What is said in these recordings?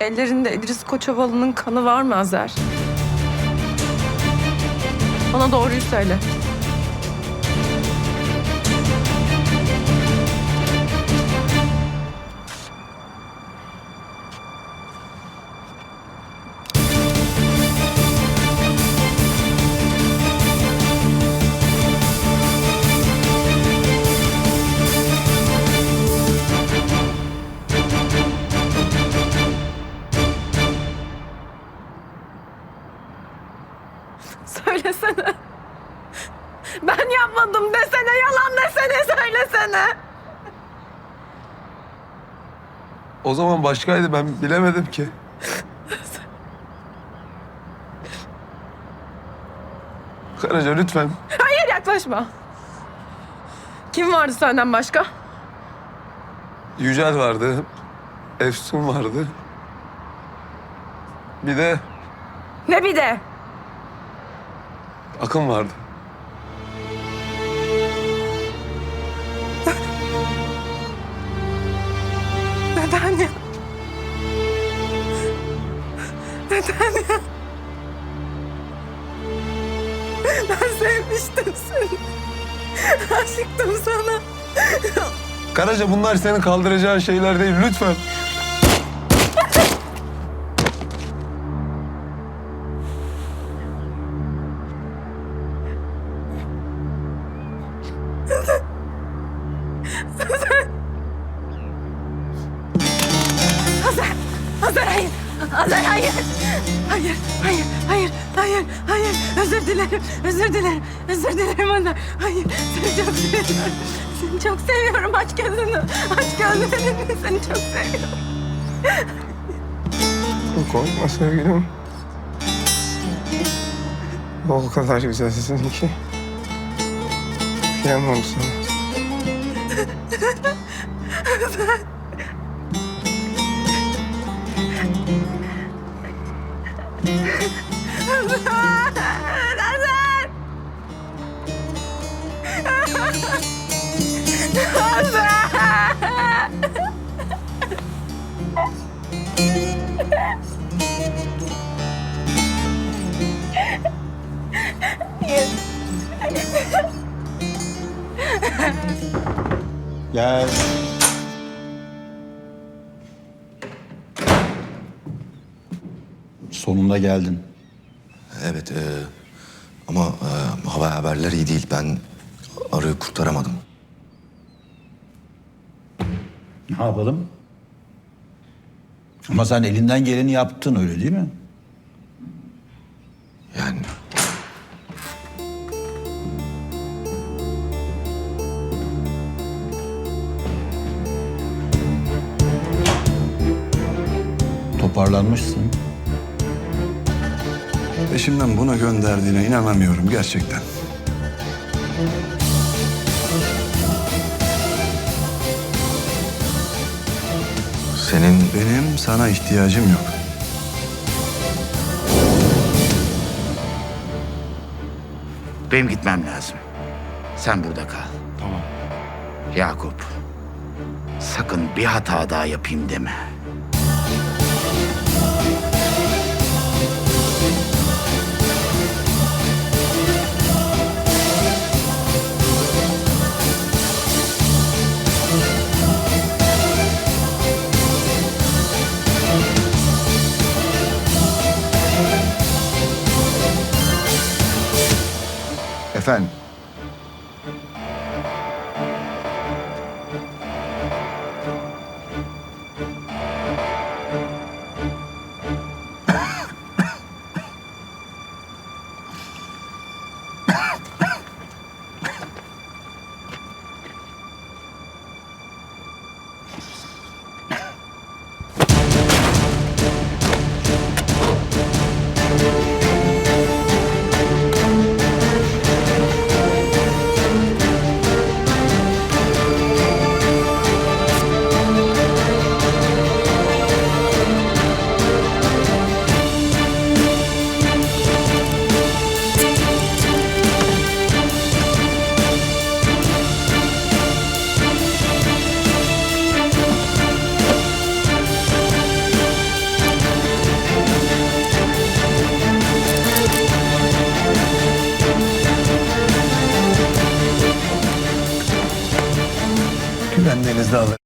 Ellerinde İdris Koçovalı'nın kanı var mı Azer? Bana doğruyu söyle. O zaman başkaydı ben bilemedim ki. Karaca lütfen. Hayır yaklaşma. Kim vardı senden başka? Yücel vardı. Efsun vardı. Bir de Ne bir de? Akın vardı. Neden ya? Neden ya? Ben sevmiştim seni. Aşıktım sana. Karaca bunlar senin kaldıracağın şeyler değil lütfen. Özür dilerim, özür dilerim Hazar. Hayır, seni çok seviyorum. Seni çok seviyorum. Aç gözünü, aç gözlerini. Seni çok seviyorum. Korkma sevgilim. O kadar güzelsin ki. Kıyamam sana. Hazar! Gel. Sonunda geldin. Evet e, ama e, hava haberler iyi değil. Ben arıyı kurtaramadım. Ne yapalım? Ama sen elinden geleni yaptın öyle değil mi? Yani Toparlanmışsın. Eşimden buna gönderdiğine inanamıyorum gerçekten. senin Benim sana ihtiyacım yok. Benim gitmem lazım. Sen burada kal. Tamam. Yakup. Sakın bir hata daha yapayım deme. Efendim? Ben denizde alırım.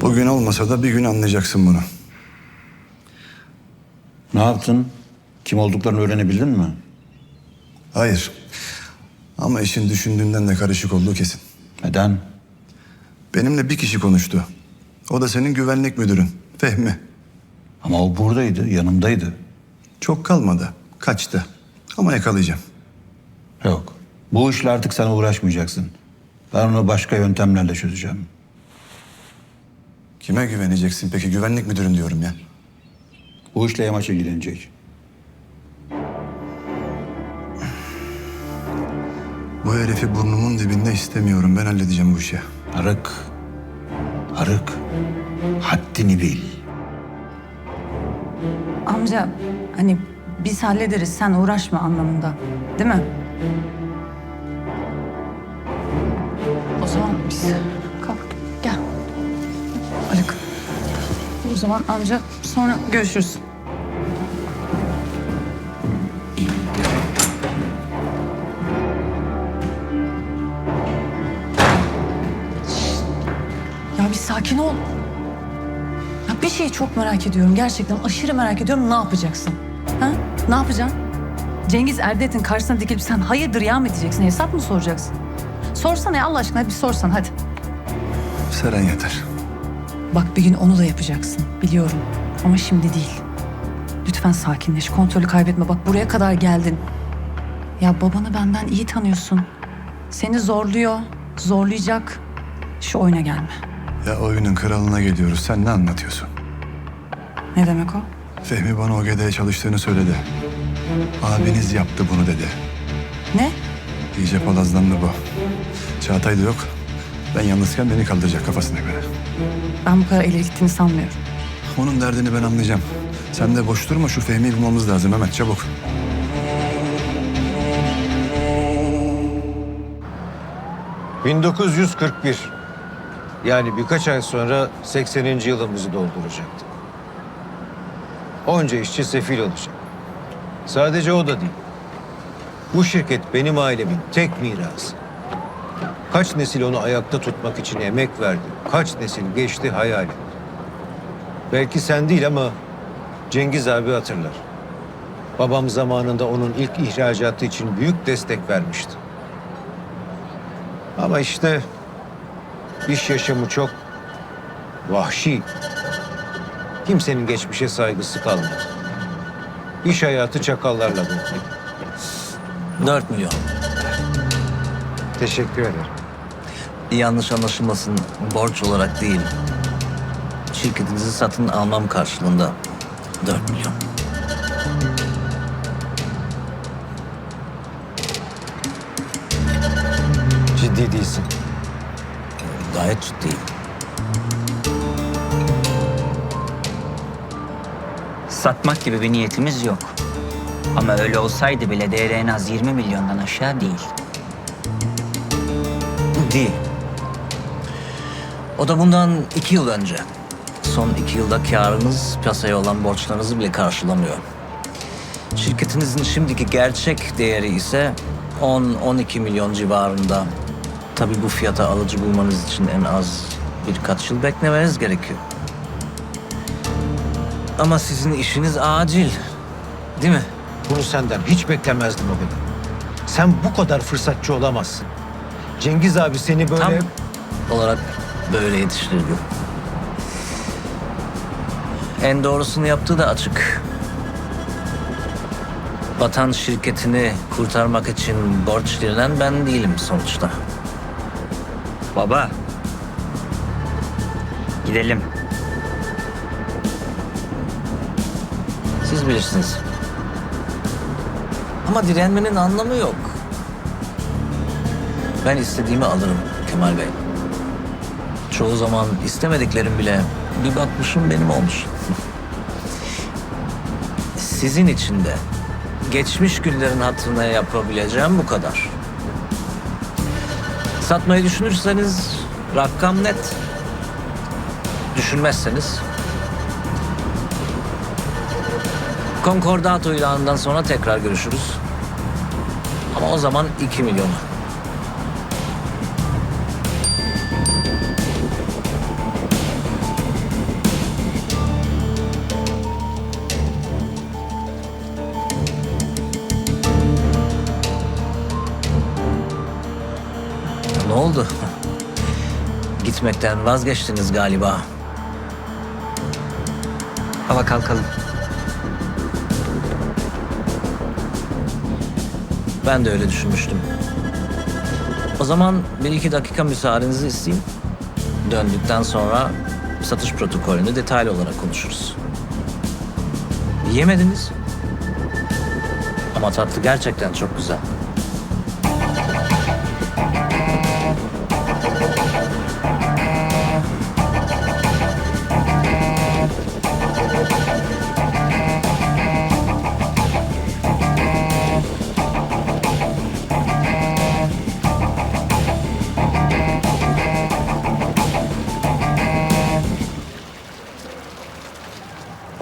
Bugün olmasa da bir gün anlayacaksın bunu. Ne yaptın? Kim olduklarını öğrenebildin mi? Hayır. Ama işin düşündüğünden de karışık olduğu kesin. Neden? Benimle bir kişi konuştu. O da senin güvenlik müdürün. Fehmi. Ama o buradaydı, yanımdaydı. Çok kalmadı. Kaçtı. Ama yakalayacağım. Yok. Bu işle artık sen uğraşmayacaksın. Ben onu başka yöntemlerle çözeceğim. Kime güveneceksin peki? Güvenlik müdürün diyorum ya. Bu işle yamaç ilgilenecek. Bu herifi burnumun dibinde istemiyorum. Ben halledeceğim bu işi. Arık. Arık. Haddini bil. Amca hani biz hallederiz sen uğraşma anlamında. Değil mi? O zaman biz kalk gel. Arık. O zaman amca sonra görüşürüz. Ya bir sakin ol. Bir şeyi çok merak ediyorum. Gerçekten aşırı merak ediyorum. Ne yapacaksın? Ha? Ne yapacaksın? Cengiz Erdet'in karşısına dikilip sen hayırdır ya mı diyeceksin? Hesap mı soracaksın? Sorsana ya Allah aşkına bir sorsan hadi. Seren yeter. Bak bir gün onu da yapacaksın. Biliyorum. Ama şimdi değil. Lütfen sakinleş. Kontrolü kaybetme. Bak buraya kadar geldin. Ya babanı benden iyi tanıyorsun. Seni zorluyor. Zorlayacak. Şu oyuna gelme. Ya oyunun kralına geliyoruz. Sen ne anlatıyorsun? Ne demek o? Fehmi bana o gedeye çalıştığını söyledi. Abiniz yaptı bunu dedi. Ne? İyice palazlandı bu. Çağatay da yok. Ben yalnızken beni kaldıracak kafasına göre. Ben bu kadar ileri gittiğini sanmıyorum. Onun derdini ben anlayacağım. Sen de boş durma şu Fehmi'yi bulmamız lazım hemen çabuk. ...1941. Yani birkaç ay sonra 80. yılımızı dolduracaktık. Onca işçi sefil olacak. Sadece o da değil. Bu şirket benim ailemin tek mirası. Kaç nesil onu ayakta tutmak için emek verdi. Kaç nesil geçti hayal etti. Belki sen değil ama Cengiz abi hatırlar. Babam zamanında onun ilk ihracatı için büyük destek vermişti. Ama işte iş yaşamı çok vahşi. Kimsenin geçmişe saygısı kalmadı. İş hayatı çakallarla dolu. 4 milyon. Teşekkür ederim. Yanlış anlaşılmasın borç olarak değil. Şirketinizi satın almam karşılığında 4 milyon. Ciddi değilsin. Gayet ciddiyim. Satmak gibi bir niyetimiz yok. Ama öyle olsaydı bile değeri en az 20 milyondan aşağı değil. Değil. O da bundan iki yıl önce. Son iki yılda karınız piyasaya olan borçlarınızı bile karşılamıyor. Şirketinizin şimdiki gerçek değeri ise 10-12 milyon civarında. Tabii bu fiyata alıcı bulmanız için en az birkaç yıl beklemeniz gerekiyor. Ama sizin işiniz acil. Değil mi? Bunu senden hiç beklemezdim o kadar. Sen bu kadar fırsatçı olamazsın. Cengiz abi seni böyle... Tam olarak böyle yetiştirdi. En doğrusunu yaptığı da açık. Vatan şirketini kurtarmak için borç verilen ben değilim sonuçta. Baba. Gidelim. Siz bilirsiniz. Ama direnmenin anlamı yok. Ben istediğimi alırım Kemal Bey. Çoğu zaman istemediklerim bile bir bakmışım benim olmuş. Sizin için de geçmiş günlerin hatırına yapabileceğim bu kadar. Satmayı düşünürseniz rakam net. Düşünmezseniz Konkordato ilanından sonra tekrar görüşürüz. Ama o zaman 2 milyonu. Ne oldu? Gitmekten vazgeçtiniz galiba. Hava kalkalım. Ben de öyle düşünmüştüm. O zaman bir iki dakika müsaadenizi isteyeyim. Döndükten sonra satış protokolünü detaylı olarak konuşuruz. Yemediniz. Ama tatlı gerçekten çok güzel.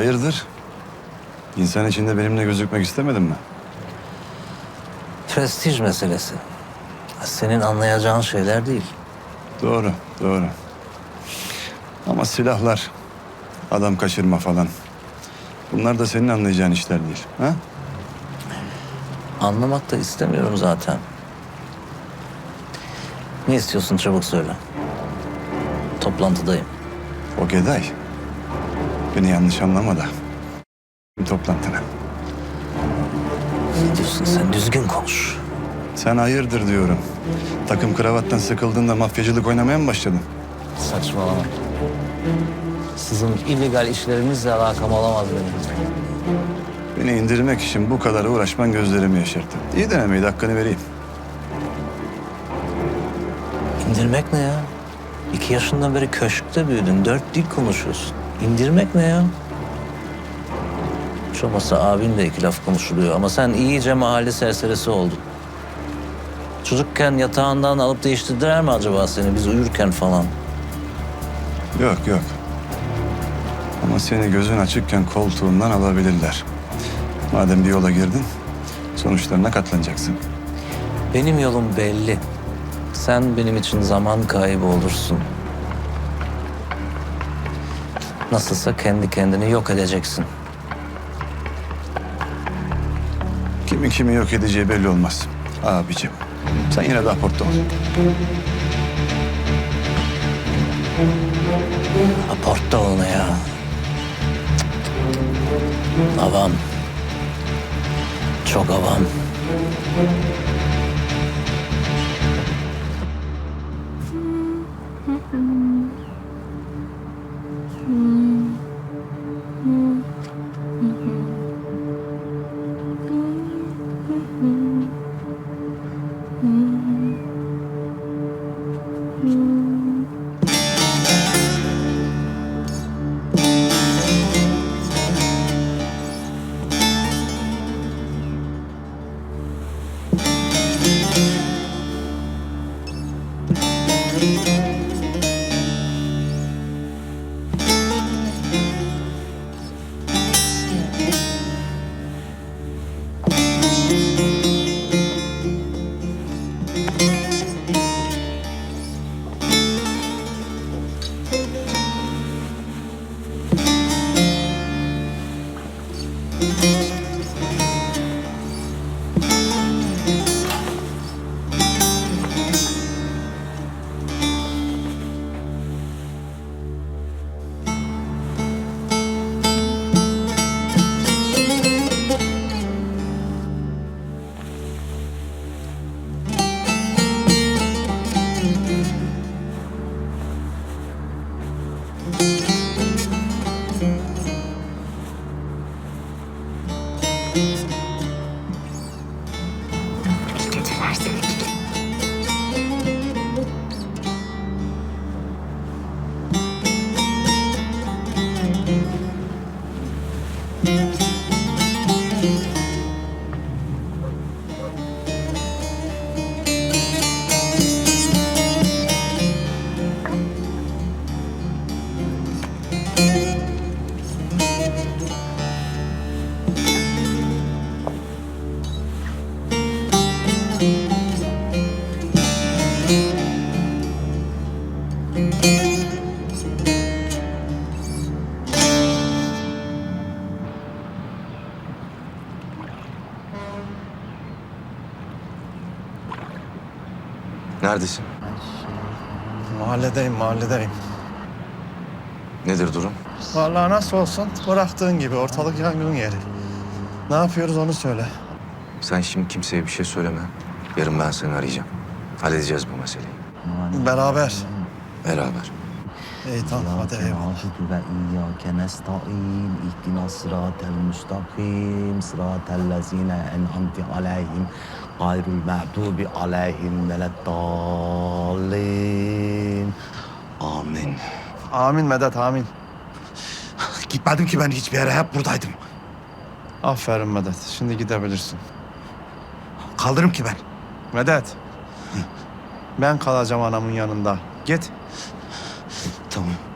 Hayırdır? İnsan içinde benimle gözükmek istemedin mi? Prestij meselesi. Senin anlayacağın şeyler değil. Doğru, doğru. Ama silahlar, adam kaçırma falan. Bunlar da senin anlayacağın işler değil. Ha? Anlamak da istemiyorum zaten. Ne istiyorsun çabuk söyle. Toplantıdayım. O Geday. Beni yanlış anlama da. Toplantına. Ne diyorsun sen? Düzgün konuş. Sen hayırdır diyorum. Takım kravattan sıkıldığında mafyacılık oynamaya mı başladın? Saçmalama. Sizin illegal işlerinizle alakam olamaz benim. Beni indirmek için bu kadar uğraşman gözlerimi yaşarttı. İyi denemeydi, hakkını vereyim. İndirmek ne ya? İki yaşından beri köşkte büyüdün. Dört dil konuşuyorsun. İndirmek ne ya? Hiç olmazsa abinle iki laf konuşuluyor. Ama sen iyice mahalle serserisi oldun. Çocukken yatağından alıp değiştirdiler mi acaba seni biz uyurken falan? Yok yok. Ama seni gözün açıkken koltuğundan alabilirler. Madem bir yola girdin, sonuçlarına katlanacaksın. Benim yolum belli. Sen benim için zaman kaybı olursun. Nasılsa kendi kendini yok edeceksin. Kimin kimi yok edeceği belli olmaz. Abicim, sen yine de aportta ol. Aportta ol ne ya? Avam. Çok avam. Neredesin? Mahalledeyim, mahalledeyim. Nedir durum? Vallahi nasıl olsun bıraktığın gibi ortalık yangın yeri. Ne yapıyoruz onu söyle. Sen şimdi kimseye bir şey söyleme. Yarın ben seni arayacağım. Halledeceğiz bu meseleyi. Beraber. Beraber. İyi tamam hadi eyvallah gayrul mağdubi aleyhim veleddallin. Amin. Amin Medet, amin. Gitmedim ki ben hiçbir yere, hep buradaydım. Aferin Medet, şimdi gidebilirsin. Kalırım ki ben. Medet, ben kalacağım anamın yanında. Git. Tamam.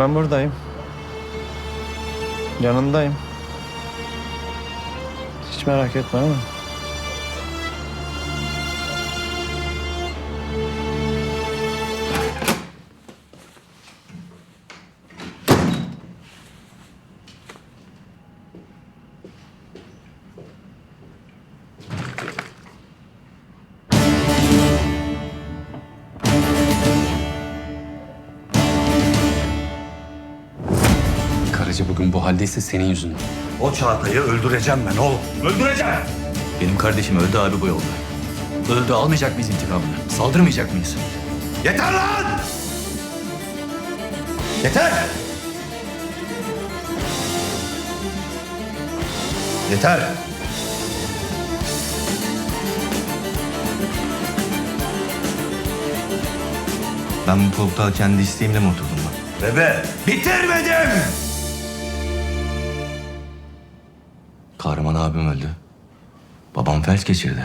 Ben buradayım. Yanındayım. Hiç merak etme ama. Bugün bu haldeyse senin yüzünden. O Çağatay'ı öldüreceğim ben oğlum. Öldüreceğim. Benim kardeşim öldü abi bu yolda. Öldü almayacak mıyız intikamını? Saldırmayacak mıyız? Yeter lan! Yeter! Yeter! Ben bu koltuğa kendi isteğimle mi oturdum lan? Bebe bitirmedim! Kahraman abim öldü. Babam felç geçirdi.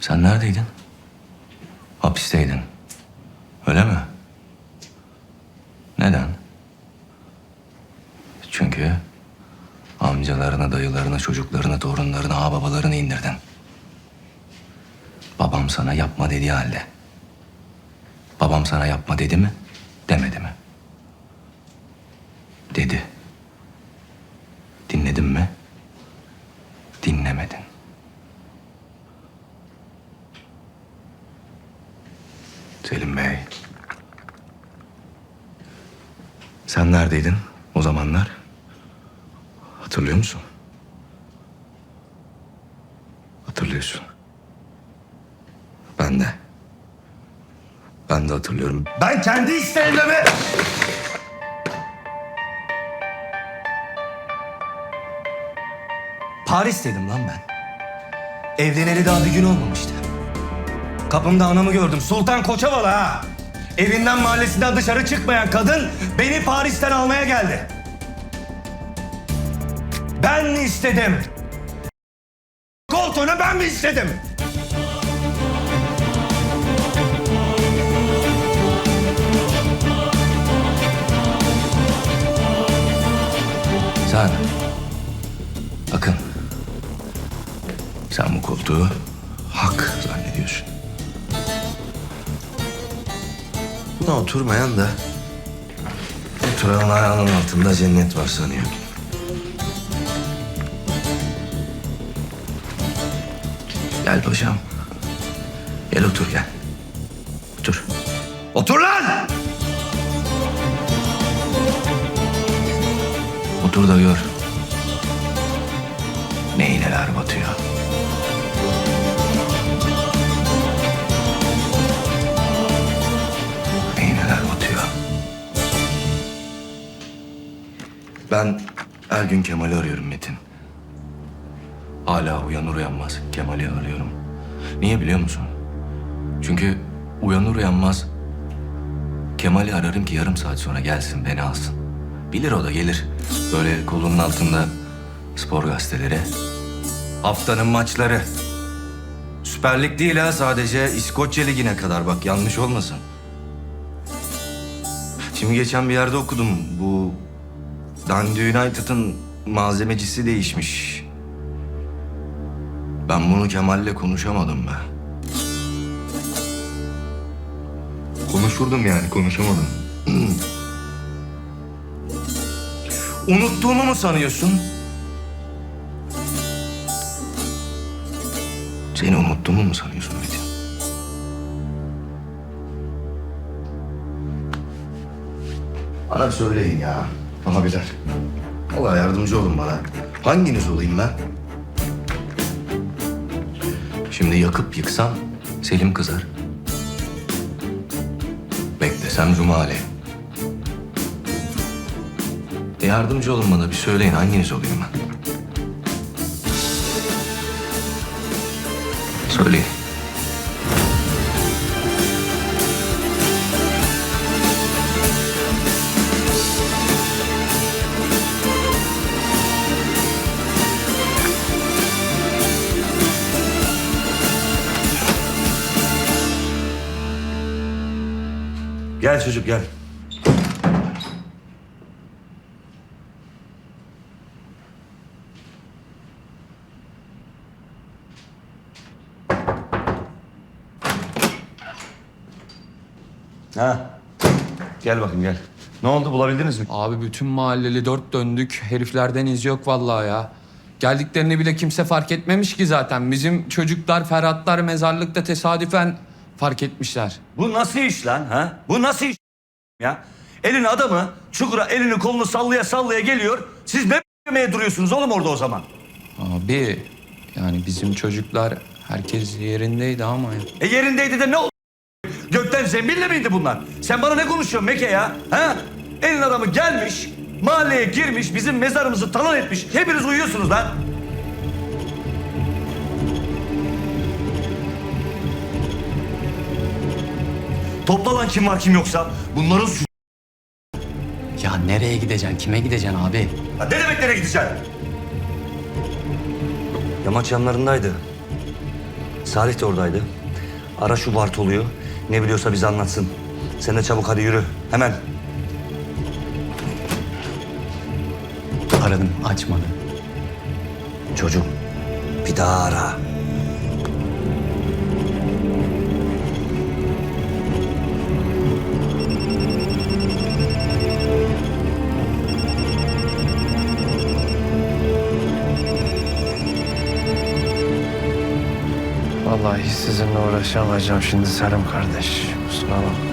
Sen neredeydin? Hapisteydin. Öyle mi? Neden? Çünkü amcalarını, dayılarını, çocuklarını, torunlarını, ağababalarını indirdin. Babam sana yapma dediği halde. Babam sana yapma dedi mi? Demedi mi? Dedi. Dinledin mi? Dinlemedin. Selim Bey. Sen neredeydin o zamanlar? Hatırlıyor musun? Hatırlıyorsun. Ben de. Ben de hatırlıyorum. Ben kendi isteğimle mi? Paris'teydim lan ben. Evleneli daha bir gün olmamıştı. Kapımda anamı gördüm. Sultan Koçovalı ha. Evinden mahallesinden dışarı çıkmayan kadın beni Paris'ten almaya geldi. Ben mi istedim? Koltuğunu ben mi istedim? Sen Bakın. Sen bu koltuğu hak zannediyorsun. Buna oturmayan da oturan ayağının altında cennet var sanıyor. Gel paşam. Gel otur gel. Otur. Otur lan! Otur da gör. Ne iğneler batıyor. Ne iğneler batıyor. Ben her gün Kemal'i arıyorum Metin. Hala uyanır uyanmaz Kemal'i arıyorum. Niye biliyor musun? Çünkü uyanır uyanmaz Kemal'i ararım ki yarım saat sonra gelsin beni alsın. Bilir o da gelir. Böyle kolunun altında spor gazeteleri. Haftanın maçları. Süper Lig değil ha sadece İskoçya Ligi'ne kadar bak yanlış olmasın. Şimdi geçen bir yerde okudum. Bu Dundee United'ın malzemecisi değişmiş. Ben bunu Kemal'le konuşamadım be. Konuşurdum yani konuşamadım. Unuttuğumu mu sanıyorsun? Seni unuttuğumu mu sanıyorsun Metin? Bana söyleyin ya. Abiler. Allah yardımcı olun bana. Hanginiz olayım ben? Şimdi yakıp yıksam Selim kızar. Beklesem Cumali. E yardımcı olun bana bir söyleyin hanginiz olayım ben? Gel çocuk gel. Ha. Gel bakayım gel. Ne oldu bulabildiniz mi? Abi bütün mahalleli dört döndük. Heriflerden iz yok vallahi ya. Geldiklerini bile kimse fark etmemiş ki zaten. Bizim çocuklar, Ferhatlar mezarlıkta tesadüfen fark etmişler. Bu nasıl iş lan ha? Bu nasıl iş ya? Elin adamı çukura elini kolunu sallaya sallaya geliyor. Siz ne yemeye duruyorsunuz oğlum orada o zaman? Abi yani bizim çocuklar herkes yerindeydi ama ya. E yerindeydi de ne oldu? Gökten zembille miydi bunlar? Sen bana ne konuşuyorsun Meke ya? Ha? Elin adamı gelmiş, mahalleye girmiş, bizim mezarımızı talan etmiş. Hepiniz uyuyorsunuz lan. Topla lan kim var kim yoksa. Bunların su... Ya nereye gideceksin? Kime gideceksin abi? Ya ne demek nereye gideceksin? Yamaç yanlarındaydı. Salih de oradaydı. Ara şu Bartolu'yu. Ne biliyorsa bize anlatsın. Sen de çabuk hadi yürü. Hemen. Aradım, açmadı. Çocuk. Bir daha ara. Vallahi sizinle uğraşamayacağım şimdi Selim kardeş. Kusura bakma.